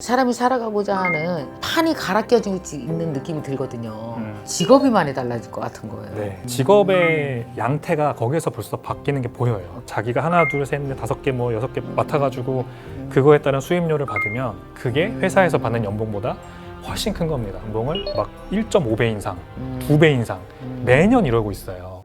사람이 살아가고자 하는 판이 갈아 껴져 있는 느낌이 들거든요. 음. 직업이 많이 달라질 것 같은 거예요. 네. 직업의 양태가 거기서 벌써 바뀌는 게 보여요. 자기가 하나, 둘, 셋, 넷, 다섯 개, 뭐 여섯 개 맡아가지고 음. 그거에 따른 수입료를 받으면 그게 회사에서 받는 연봉보다 훨씬 큰 겁니다. 연봉을 막 1.5배 인상, 음. 2배 인상 음. 매년 이러고 있어요.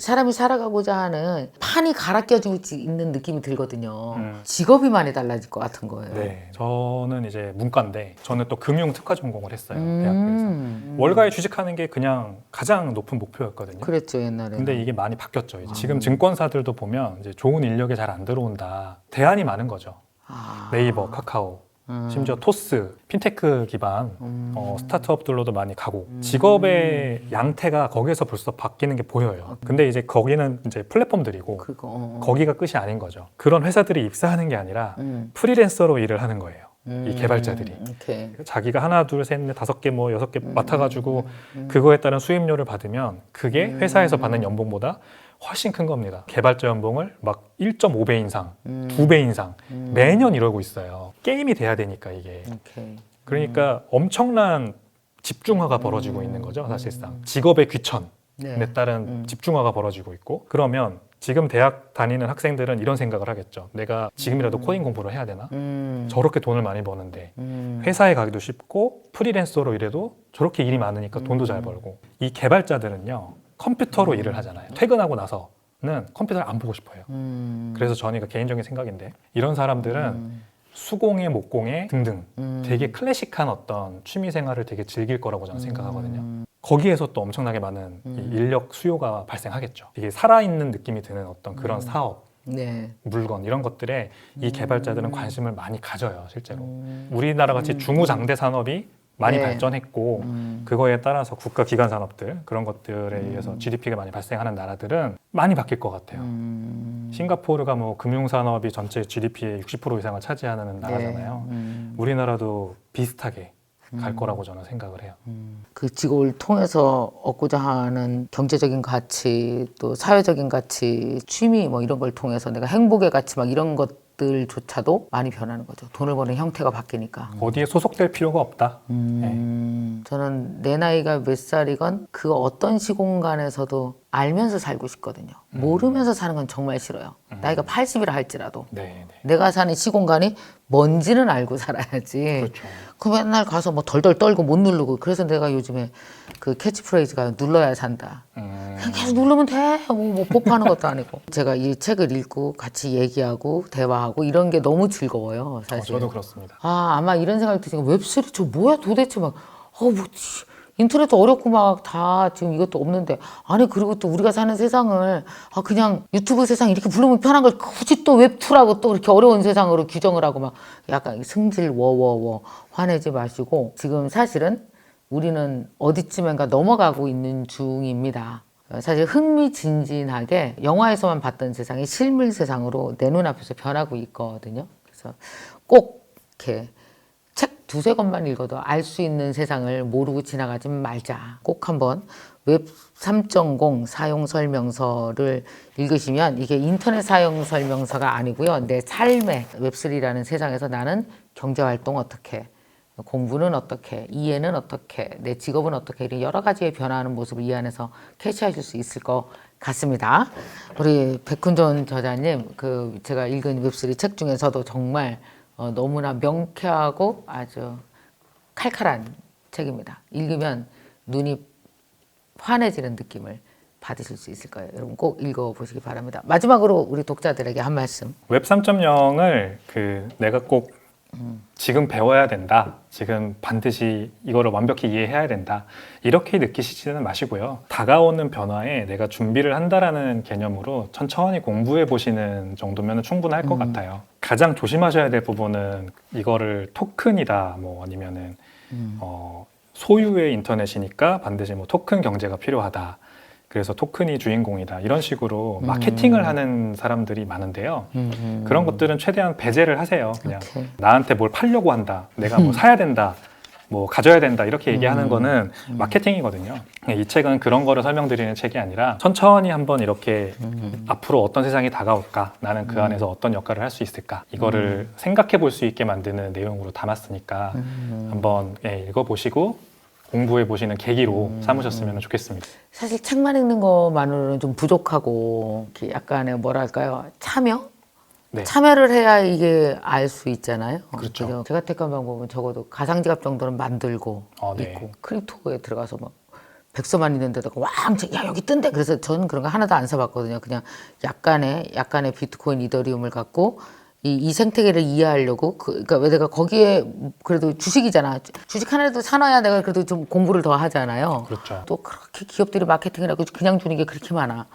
사람이 살아가고자 하는 판이 갈아 껴져 있는 느낌이 들거든요. 음. 직업이 많이 달라질 것 같은 거예요. 네. 저는 이제 문과인데 저는 또 금융 특화 전공을 했어요. 음. 대학교에서. 월가에 취직하는 게 그냥 가장 높은 목표였거든요. 그랬죠 옛날에. 근데 이게 많이 바뀌었죠. 이제 아. 지금 증권사들도 보면 이제 좋은 인력이 잘 안 들어온다. 대안이 많은 거죠. 아. 네이버, 카카오, 음. 심지어 토스, 핀테크 기반 음. 어, 스타트업들로도 많이 가고 직업의 양태가 거기서 벌써 바뀌는 게 보여요. 근데 이제 거기는 이제 플랫폼들이고 그거. 어. 거기가 끝이 아닌 거죠. 그런 회사들이 입사하는 게 아니라 음. 프리랜서로 일을 하는 거예요. 이 음. 개발자들이. 오케이. 자기가 하나, 둘, 셋, 넷, 다섯 개, 뭐 여섯 개 맡아가지고 음. 그거에 따른 수입료를 받으면 그게 회사에서 받는 연봉보다 훨씬 큰 겁니다. 개발자 연봉을 막 1.5배 인상, 음. 2배 인상 음. 매년 이러고 있어요. 게임이 돼야 되니까 이게. 오케이. 그러니까 엄청난 집중화가 벌어지고 있는 거죠, 사실상. 직업의 귀천에 네. 따른 음. 집중화가 벌어지고 있고 그러면 지금 대학 다니는 학생들은 이런 생각을 하겠죠. 내가 지금이라도 코딩 공부를 해야 되나? 음. 저렇게 돈을 많이 버는데 음. 회사에 가기도 쉽고 프리랜서로 일해도 저렇게 일이 많으니까 돈도 잘 벌고 이 개발자들은요 컴퓨터로 일을 하잖아요 퇴근하고 나서는 컴퓨터를 안 보고 싶어요 음. 그래서 저는 이거 개인적인 생각인데 이런 사람들은 음. 수공예 목공예 등등 음. 되게 클래식한 어떤 취미 생활을 되게 즐길 거라고 저는 생각하거든요 음. 거기에서 또 엄청나게 많은 이 음. 인력 수요가 발생하겠죠 이게 살아있는 느낌이 드는 어떤 그런 음. 사업 네. 물건 이런 것들에 이 개발자들은 관심을 많이 가져요 실제로 음. 우리나라 같이 중후장대 산업이 많이 네. 발전했고 음. 그거에 따라서 국가 기관 산업들 그런 것들에 의해서 GDP가 많이 발생하는 나라들은 많이 바뀔 것 같아요. 음. 싱가포르가 뭐 금융 산업이 전체 GDP의 60% 이상을 차지하는 나라잖아요. 네. 음. 우리나라도 비슷하게 갈 거라고 저는 생각을 해요. 그 직업을 통해서 얻고자 하는 경제적인 가치, 또 사회적인 가치, 취미 뭐 이런 걸 통해서 내가 행복의 가치 막 이런 것 들조차도 많이 변하는 거죠. 돈을 버는 형태가 바뀌니까. 어디에 소속될 필요가 없다. 음, 저는 내 나이가 몇 살이건 그 어떤 시공간에서도 알면서 살고 싶거든요. 모르면서 사는 건 정말 싫어요. 나이가 80이라 할지라도. 네, 네. 내가 사는 시공간이 뭔지는 알고 살아야지. 그렇죠. 그 맨날 가서 뭐 덜덜 떨고 못 누르고 그래서 내가 요즘에 그 캐치프레이즈가 눌러야 산다. 음, 그냥 계속 누르면 돼. 뭐, 뭐 뽀뽀하는 것도 아니고. 제가 이 책을 읽고 같이 얘기하고 대화하고 이런 게 너무 즐거워요. 어, 사실. 저도 그렇습니다. 아 아마 이런 생각이 드시니까 웹소리 저 뭐야 도대체 막 어 뭐 인터넷도 어렵고 막 다 지금 이것도 없는데 아니 그리고 또 우리가 사는 세상을 아 그냥 유튜브 세상 이렇게 부르면 편한 걸 굳이 또 웹2라고 또 이렇게 어려운 세상으로 규정을 하고 막 약간 승질 워워워 화내지 마시고 지금 사실은 우리는 어디쯤인가 넘어가고 있는 중입니다. 사실 흥미진진하게 영화에서만 봤던 세상이 실물 세상으로 내 눈앞에서 변하고 있거든요. 그래서 꼭 이렇게 책 두세 권만 읽어도 알 수 있는 세상을 모르고 지나가지 말자. 꼭 한번 웹 3.0 사용 설명서를 읽으시면 이게 인터넷 사용 설명서가 아니고요. 내 삶의 웹3라는 세상에서 나는 경제 활동 어떻게 공부는 어떻게, 이해는 어떻게, 내 직업은 어떻게 이런 여러 가지의 변화하는 모습을 이 안에서 캐치하실 수 있을 것 같습니다. 우리 백훈전 저자님 그 제가 읽은 웹3 책 중에서도 정말 어, 너무나 명쾌하고 아주 칼칼한 책입니다. 읽으면 눈이 환해지는 느낌을 받으실 수 있을 거예요. 여러분 꼭 읽어보시기 바랍니다. 마지막으로 우리 독자들에게 한 말씀. 웹 3.0을 그 내가 꼭 지금 배워야 된다. 지금 반드시 이거를 완벽히 이해해야 된다. 이렇게 느끼시지는 마시고요. 다가오는 변화에 내가 준비를 한다라는 개념으로 천천히 공부해 보시는 정도면 충분할 것 같아요. 가장 조심하셔야 될 부분은 이거를 토큰이다. 뭐 아니면은 어, 소유의 인터넷이니까 반드시 뭐 토큰 경제가 필요하다. 그래서 토큰이 주인공이다. 이런 식으로 마케팅을 하는 사람들이 많은데요. 그런 것들은 최대한 배제를 하세요. 그냥 오케이. 나한테 뭘 팔려고 한다. 내가 뭐 사야 된다. 뭐 가져야 된다 이렇게 음. 얘기하는 거는 마케팅이거든요. 이 책은 그런 거를 설명드리는 책이 아니라 천천히 한번 이렇게 음. 앞으로 어떤 세상이 다가올까 나는 그 안에서 어떤 역할을 할 수 있을까 이거를 생각해 볼 수 있게 만드는 내용으로 담았으니까 음. 한번 예, 읽어보시고 공부해 보시는 계기로 음. 삼으셨으면 좋겠습니다. 사실 책만 읽는 것만으로는 좀 부족하고 이렇게 약간의 뭐랄까요 참여 네. 참여를 해야 이게 알 수 있잖아요. 그렇죠. 그죠? 제가 택한 방법은 적어도 가상지갑 정도는 만들고 어, 네. 있고 크립토에 들어가서 막 백서만 있는 데다가 왕창 야 여기 뜬대 그래서 저는 그런 거 하나도 안 사봤거든요. 그냥 약간의 약간의 비트코인 이더리움을 갖고 이, 이 생태계를 이해하려고 그, 그러니까 왜 내가 거기에 그래도 주식이잖아. 주식 하나라도 사놔야 내가 그래도 좀 공부를 더 하잖아요. 그렇죠. 또 그렇게 기업들이 마케팅을 하고 그냥 주는 게 그렇게 많아.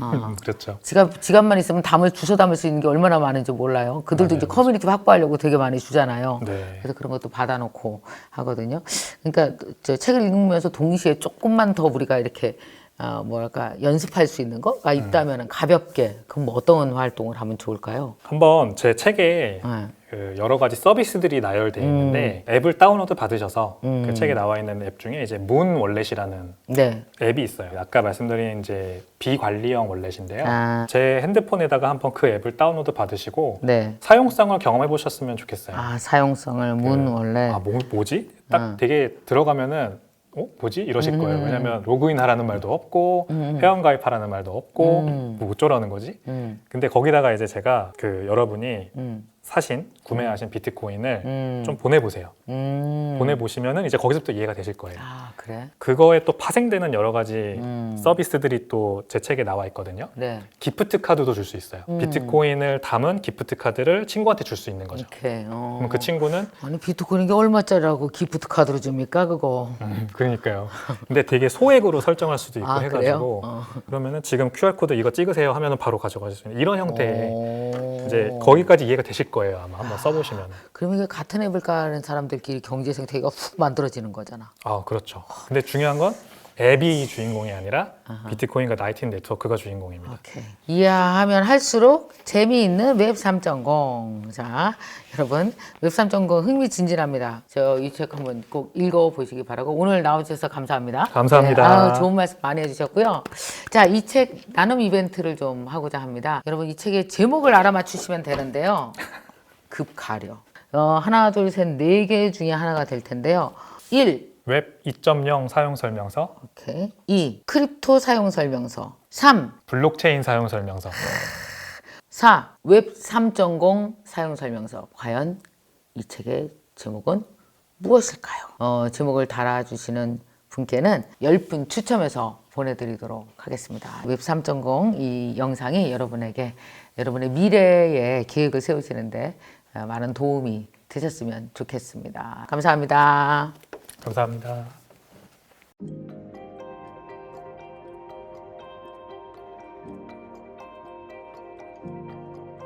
어. 그렇죠. 지갑 지갑만 있으면 담을 주워 담을 수 있는 게 얼마나 많은지 몰라요. 그들도 이제 커뮤니티 확보하려고 되게 많이 주잖아요. 네. 그래서 그런 것도 받아놓고 하거든요. 그러니까 저 책을 읽으면서 동시에 조금만 더 우리가 이렇게 어, 뭐랄까 연습할 수 있는 거가 있다면 가볍게 그럼 뭐 어떤 활동을 하면 좋을까요? 한번 제 책에 네. 그 여러 가지 서비스들이 나열되어 있는데 앱을 다운로드 받으셔서 그 책에 나와 있는 앱 중에 이제 문 월렛이라는 네. 앱이 있어요. 아까 말씀드린 이제 비관리형 월렛인데요. 아. 제 핸드폰에다가 한번 그 앱을 다운로드 받으시고 네. 사용성을 경험해 보셨으면 좋겠어요. 아 사용성을 문 원래 아, 뭐, 뭐지? 딱 되게 들어가면은 어? 뭐지? 이러실 거예요. 음. 왜냐면 로그인 하라는 말도 없고 회원 가입하라는 말도 없고 뭐 어쩌라는 거지? 음, 근데 거기다가 이제 제가 그 여러분이 음, 사신 구매하신 비트코인을 음, 좀 보내보세요. 음. 보내보시면은 이제 거기서부터 이해가 되실 거예요. 아 그래? 그거에 또 파생되는 여러 가지 음. 서비스들이 또 제 책에 나와 있거든요. 네. 기프트 카드도 줄 수 있어요. 음. 비트코인을 담은 기프트 카드를 친구한테 줄 수 있는 거죠. 이렇게. 어. 그럼 그 친구는 아니 비트코인 이게 얼마짜리라고 기프트 카드로 줍니까 그거? 음, 그러니까요. 근데 되게 소액으로 설정할 수도 있고 아, 해가지고 그래요? 어. 그러면은 지금 QR 코드 이거 찍으세요 하면은 바로 가져가실 수 있는 이런 형태의 오. 이제 거기까지 이해가 되실 거예요 아마 한번 써보시면. 그럼 이게 같은 앱을 까는 사람들끼리 경제 생태계가 훅 만들어지는 거잖아. 아 그렇죠. 근데 중요한 건 앱이 주인공이 아니라 비트코인과 나이팅 네트워크가 주인공입니다. 오케이. 이해하면 할수록 재미있는 웹 3.0. 자, 여러분 웹 3.0 흥미진진합니다. 저 이 책 한번 꼭 읽어보시기 바라고 오늘 나와주셔서 감사합니다. 감사합니다. 네, 아유, 좋은 말씀 많이 해주셨고요. 자, 이 책 나눔 이벤트를 좀 하고자 합니다. 여러분 이 책의 제목을 알아맞추시면 되는데요. 급 가려. 어, 하나, 둘, 셋, 네 개 중에 하나가 될 텐데요. 1. 웹 2.0 사용 설명서, 오케이. 2. 크립토 사용 설명서. 3. 블록체인 사용 설명서. 4. 웹 3.0 사용 설명서. 과연 이 책의 제목은 무엇일까요? 어, 제목을 달아주시는 분께는 10분 추첨해서 보내드리도록 하겠습니다. 웹 3.0 이 영상이 여러분에게 여러분의 미래의 계획을 세우시는데 어, 많은 도움이 되셨으면 좋겠습니다. 감사합니다. 감사합니다.